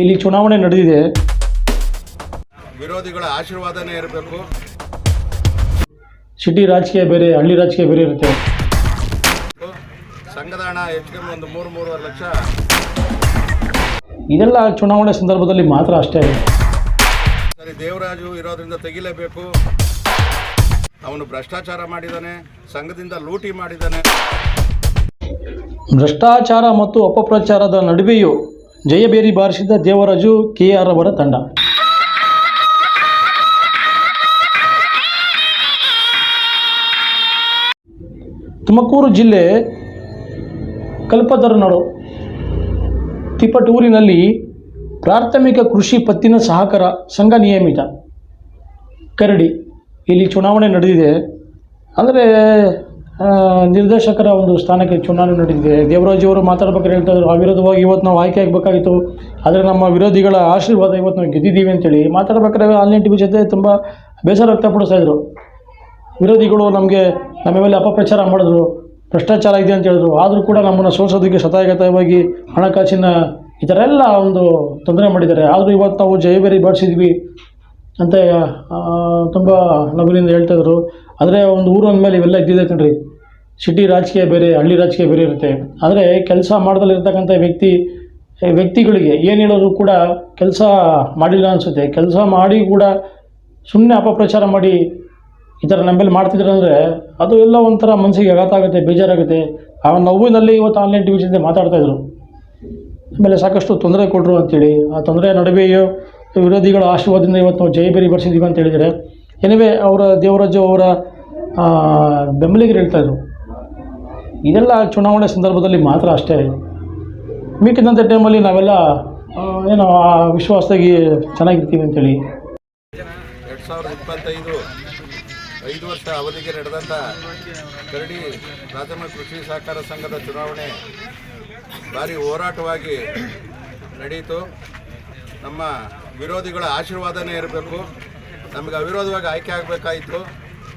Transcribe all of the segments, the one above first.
ಇಲ್ಲಿ ಚುನಾವಣೆ ನಡೆದಿದೆ. ವಿರೋಧಿಗಳ ಆಶೀರ್ವಾದನೇ ಇರಬೇಕು. ಸಿಟಿ ರಾಜಕೀಯ ಬೇರೆ ಹಳ್ಳಿ ರಾಜಕೀಯ ಬೇರೆ ಇರುತ್ತೆ. ಸಂಘದ ಹಣ ಹೆಚ್ಚಿಗೆ ಒಂದು ಮೂರು ಮೂರುವರೆ ಲಕ್ಷ. ಇದೆಲ್ಲ ಚುನಾವಣೆ ಸಂದರ್ಭದಲ್ಲಿ ಮಾತ್ರ ಅಷ್ಟೇ. ಸರಿ ದೇವರಾಜು ಇರೋದ್ರಿಂದ ತೆಗಿಲೇಬೇಕು. ಅವನು ಭ್ರಷ್ಟಾಚಾರ ಮಾಡಿದ್ದಾನೆ ಸಂಘದಿಂದ ಲೂಟಿ ಮಾಡಿದ್ದಾನೆ ಭ್ರಷ್ಟಾಚಾರ ಮತ್ತು ಅಪಪ್ರಚಾರದ ನಡುವೆಯೂ ಜಯಬೇರಿ ಬಾರಿಸಿದ ದೇವರಾಜು ಕೆ ಆರ್ ಅವರ ತಂಡ. ತುಮಕೂರು ಜಿಲ್ಲೆ ಕಲ್ಪತರುನಾಡು ತಿಪಟೂರಿನಲ್ಲಿ ಪ್ರಾಥಮಿಕ ಕೃಷಿ ಪತ್ತಿನ ಸಹಕಾರ ಸಂಘ ನಿಯಮಿತ. ಕರಡಿ, ಇಲ್ಲಿ ಚುನಾವಣೆ ನಡೆದಿದೆ. ಅಂದರೆ ನಿರ್ದೇಶಕರ ಒಂದು ಸ್ಥಾನಕ್ಕೆ ಚುನಾವಣೆ ನಡೆದಿದೆ. ದೇವರಾಜಿಯವರು ಮಾತಾಡ್ಬೇಕಾದ್ರೆ ಹೇಳ್ತಾ ಇದ್ರು, ಅವಿರೋಧವಾಗಿ ಇವತ್ತು ನಾವು ಆಯ್ಕೆ ಆಗಬೇಕಾಗಿತ್ತು. ಆದರೆ ನಮ್ಮ ವಿರೋಧಿಗಳ ಆಶೀರ್ವಾದ ಇವತ್ತು ನಾವು ಗೆದ್ದಿದ್ದೀವಿ ಅಂತೇಳಿ ಮಾತಾಡ್ಬೇಕಾದ್ರೆ ಆನ್ಲೈನ್ ಟಿ ವಿ ಜೊತೆ ತುಂಬ ಬೇಸರ ವ್ಯಕ್ತಪಡಿಸ್ತಾ ಇದ್ರು. ವಿರೋಧಿಗಳು ನಮಗೆ ನಮ್ಮ ಮೇಲೆ ಅಪಪ್ರಚಾರ ಮಾಡಿದ್ರು, ಭ್ರಷ್ಟಾಚಾರ ಇದೆ ಅಂತ ಹೇಳಿದ್ರು. ಆದರೂ ಕೂಡ ನಮ್ಮನ್ನು ಸೋಸೋದಕ್ಕೆ ಶತಾಯಗತವಾಗಿ ಹಣಕಾಸಿನ ಈ ಥರ ಎಲ್ಲ ಒಂದು ತೊಂದರೆ ಮಾಡಿದ್ದಾರೆ. ಆದರೂ ಇವತ್ತು ನಾವು ಜಯಬೇರಿ ಬಾಡಿಸಿದ್ವಿ ಅಂತ ತುಂಬ ನಗುಲಿಂದ ಹೇಳ್ತಾಯಿದ್ರು ಆದರೆ ಒಂದು ಊರು ಅಂದಮೇಲೆ ಇವೆಲ್ಲ ಇದ್ದಿದೆ ಕಣ್ರಿ. ಸಿಟಿ ರಾಜಕೀಯ ಬೇರೆ, ಹಳ್ಳಿ ರಾಜಕೀಯ ಬೇರೆ ಇರುತ್ತೆ. ಆದರೆ ಕೆಲಸ ಮಾಡ್ದಲ್ಲಿರ್ತಕ್ಕಂಥ ವ್ಯಕ್ತಿ ವ್ಯಕ್ತಿಗಳಿಗೆ ಏನು ಹೇಳೋದು ಕೂಡ ಕೆಲಸ ಮಾಡಿಲ್ಲ ಅನಿಸುತ್ತೆ. ಕೆಲಸ ಮಾಡಿ ಕೂಡ ಸುಮ್ಮನೆ ಅಪಪ್ರಚಾರ ಮಾಡಿ ಈ ಥರ ನಮ್ಮಲ್ಲಿ ಮಾಡ್ತಿದ್ರು ಅಂದರೆ ಅದು ಎಲ್ಲ ಒಂಥರ ಮನಸ್ಸಿಗೆ ಆಘಾತ ಆಗುತ್ತೆ, ಬೇಜಾರಾಗುತ್ತೆ. ಆ ನೋವಿನಲ್ಲಿ ಇವತ್ತು ಆನ್ಲೈನ್ ಟಿ ವಿ ಜೊತೆ ಮಾತಾಡ್ತಾಯಿದ್ರು ಆಮೇಲೆ ಸಾಕಷ್ಟು ತೊಂದರೆ ಕೊಟ್ಟರು ಅಂತೇಳಿ. ಆ ತೊಂದರೆ ನಡುವೆಯೂ ವಿರೋಧಿಗಳ ಆಶೀರ್ವಾದದಿಂದ ಇವತ್ತು ನಾವು ಜಯಬೇರಿ ಬರ್ಸಿದ್ದೀವಿ ಅಂತ ಹೇಳಿದರೆ, ಎನಿವೆ ಅವರ ದೇವರಾಜು ಅವರ ಬೆಂಬಲಿಗರು ಬೆಂಬಲಿಗರು ಹೇಳ್ತಾಯಿದ್ರು ಇದೆಲ್ಲ ಚುನಾವಣೆ ಸಂದರ್ಭದಲ್ಲಿ ಮಾತ್ರ ಅಷ್ಟೇ ಮಿಕ್ಕಿದಂಥ ಟೈಮಲ್ಲಿ ನಾವೆಲ್ಲ ಏನು, ಆ ವಿಶ್ವಾಸದಾಗಿ ಚೆನ್ನಾಗಿರ್ತೀವಿ ಅಂತೇಳಿ. ಎರಡು ಸಾವಿರದ ಇಪ್ಪತ್ತೈದು, ಐದು ವರ್ಷ ಅವಧಿಗೆ ನಡೆದಂಥ ಕರಡಿ ಪ್ರಾಥಮಿಕ ಕೃಷಿ ಸಹಕಾರ ಸಂಘದ ಚುನಾವಣೆ ಭಾರಿ ಹೋರಾಟವಾಗಿ ನಡೆಯಿತು ನಮ್ಮ ವಿರೋಧಿಗಳ ಆಶೀರ್ವಾದನೇ ಇರಬೇಕು. ನಮಗೆ ಅವಿರೋಧವಾಗಿ ಆಯ್ಕೆ ಆಗಬೇಕಾಯಿತು.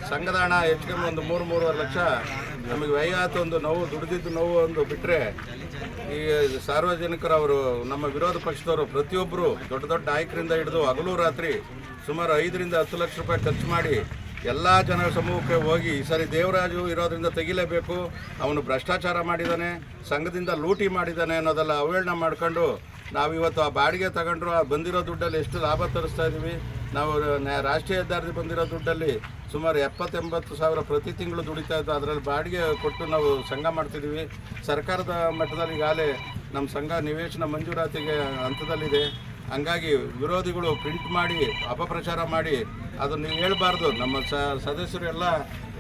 ಸಂಘದ ಹಣ ಹೆಚ್ಚಿಗೆ ಒಂದು ಮೂರು, ಮೂರುವರೆ ಲಕ್ಷ. ನಮಗೆ ಆಯ್ತು ಒಂದು ನೋವು, ದುಡಿದಿದ್ದು ನೋವು ಒಂದು ಬಿಟ್ಟರೆ ಈ ಸಾರ್ವಜನಿಕರು ಅವರು, ನಮ್ಮ ವಿರೋಧ ಪಕ್ಷದವರು ಪ್ರತಿಯೊಬ್ಬರು ದೊಡ್ಡ ದೊಡ್ಡ ನಾಯಕರಿಂದ ಹಿಡಿದು ಹಗಲು ರಾತ್ರಿ ಸುಮಾರು ಐದರಿಂದ ಹತ್ತು ಲಕ್ಷ ರೂಪಾಯಿ ಖರ್ಚು ಮಾಡಿ ಎಲ್ಲ ಜನರ ಸಮೂಹಕ್ಕೆ ಹೋಗಿ ಈ ಸರಿ ದೇವರಾಜು ಇರೋದ್ರಿಂದ ತೆಗಿಲೇಬೇಕು. ಅವನು ಭ್ರಷ್ಟಾಚಾರ ಮಾಡಿದ್ದಾನೆ, ಸಂಘದಿಂದ ಲೂಟಿ ಮಾಡಿದ್ದಾನೆ ಅನ್ನೋದೆಲ್ಲ ಅವಹೇಳನ ಮಾಡ್ಕೊಂಡು ನಾವಿವತ್ತು ಆ ಬಾಡಿಗೆ ತಗೊಂಡ್ರು, ಆ ಬಂದಿರೋ ದುಡ್ಡಲ್ಲಿ ಎಷ್ಟು ಲಾಭ ತರಿಸ್ತಾ ಇದ್ದೀವಿ ನಾವು ರಾಷ್ಟ್ರೀಯ ಹೆದ್ದಾರಿ ಬಂದಿರೋ ದುಡ್ಡಲ್ಲಿ ಸುಮಾರು ಎಪ್ಪತ್ತೆಂಬತ್ತು ಸಾವಿರ ಪ್ರತಿ ತಿಂಗಳು ದುಡಿತಾ ಇತ್ತು ಅದರಲ್ಲಿ ಬಾಡಿಗೆ ಕೊಟ್ಟು ನಾವು ಸಂಘ ಮಾಡ್ತಿದ್ದೀವಿ ಸರ್ಕಾರದ ಮಟ್ಟದಲ್ಲಿ ಈಗಾಗಲೇ ನಮ್ಮ ಸಂಘ ನಿವೇಶನ ಮಂಜೂರಾತಿಗೆ ಹಂತದಲ್ಲಿದೆ. ಹಂಗಾಗಿ ವಿರೋಧಿಗಳು ಪ್ರಿಂಟ್ ಮಾಡಿ, ಅಪಪ್ರಚಾರ ಮಾಡಿ ಅದನ್ನು ಹೇಳಬಾರ್ದು. ನಮ್ಮ ಸ, ಸದಸ್ಯರು ಎಲ್ಲ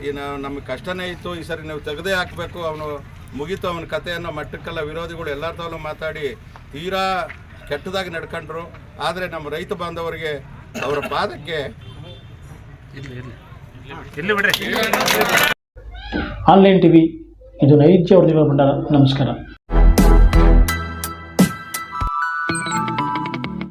ಈ ನ- ನಮಗೆ ಕಷ್ಟನೇ ಇತ್ತು, ಈ ಸರಿ ನೀವು ತೆಗೆದೇ ಹಾಕಬೇಕು. ಅವನು ಮುಗಿತು, ಅವನ ಕಥೆಯನ್ನು ಮಟ್ಟಕ್ಕೆಲ್ಲ ವಿರೋಧಿಗಳು ಎಲ್ಲರ ತಾವಲ್ಲೂ ಮಾತಾಡಿ ತೀರಾ ಕೆಟ್ಟದಾಗಿ ನಡ್ಕೊಂಡ್ರು. ಆದರೆ ನಮ್ಮ ರೈತ ಬಾಂಧವರಿಗೆ ಅವರ ಪಾದಕ್ಕೆ ಆನ್ಲೈನ್ ಟಿ ವಿ ಇದು ನೈಜ ವರದಿಗಳ ಭಂಡಾರ. ನಮಸ್ಕಾರ.